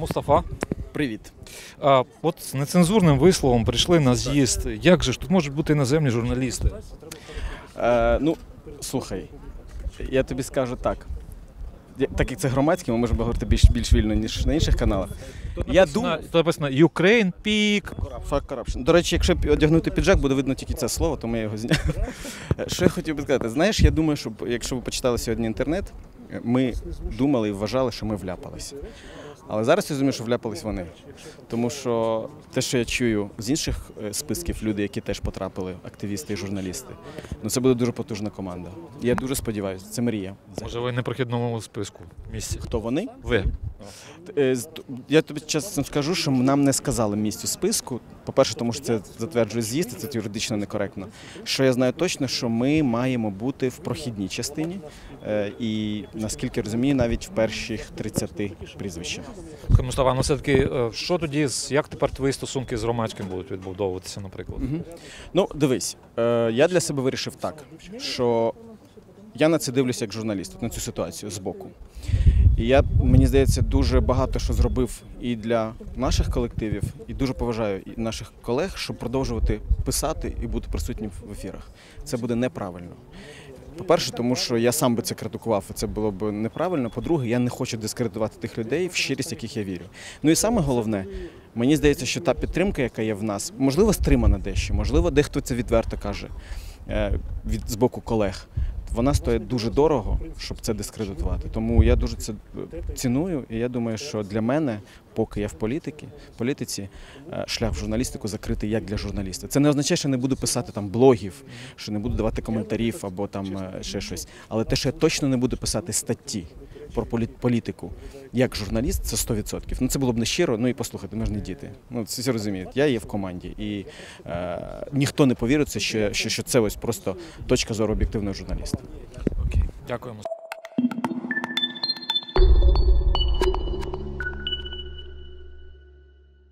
Мустафа. Привіт. А, от з нецензурним висловом прийшли на з'їзд. Як же ж тут можуть бути іноземні журналісти? Е, ну, слухай, я тобі скажу так. Я- Так як це громадське, ми можемо говорити більш, більш вільно, ніж на інших каналах. Я думаю, Тут написано Ukraine Peak. Fuck corruption. До речі, якщо пі- одягнути піджак, буде видно тільки це слово, тому я його зняв. Що я хотів би сказати? Знаєш, я думаю, що б- якщо ви почитали сьогодні інтернет, ми думали і вважали, що ми вляпалися. Але зараз я розумію, що вляпались вони. Тому що те, що я чую з інших е, списків люди, які теж потрапили, активісти і журналісти, ну це буде дуже потужна команда. Я дуже сподіваюся, це мрія. Може, ви не прохідному списку місці. Хто вони? Ви. Е, Я тобі чесно скажу, що нам не сказали місць у списку. По-перше, тому що це затверджує з'їзд, це юридично некоректно. Що я знаю точно, що ми маємо бути в прохідній частині, е, і наскільки розумію, навіть в перших 30 прізвищах. Мустафа, ну все-таки, е, що тоді, як тепер твої стосунки з громадським будуть відбудовуватися, наприклад? Ну, дивись, я для себе вирішив так, що я на це дивлюся як журналіст, на цю ситуацію збоку. І я, мені здається, дуже багато що зробив і для наших колективів, і дуже поважаю і наших колег, щоб продовжувати писати і бути присутнім в ефірах. Це буде неправильно. По-перше, тому що я сам би це критикував, і це було б неправильно. По-друге, я не хочу дискредитувати тих людей, в щирість яких я вірю. Ну і саме головне, мені здається, що та підтримка, яка є в нас, можливо, стримана дещо, можливо, дехто це відверто каже е, від з боку колег. Вона стоїть дуже дорого, щоб це дискредитувати. Тому я дуже це е, ціную, і я думаю, що для мене, поки я в політиці, політиці, е, шлях в журналістику закритий як для журналіста. Це не означає, що не буду писати там блогів, що не буду давати коментарів або там е, ще щось. Але те, що я точно не буду писати статті про полі- політику як журналіст, це 100%. Ну це було б не щиро. Ну і послухайте, ми ж не діти. Ну це всі розуміють. Я є в команді, і е, ніхто не повіриться, що, що, що це ось просто точка зору об'єктивного журналіста. Окей. Дякуємо.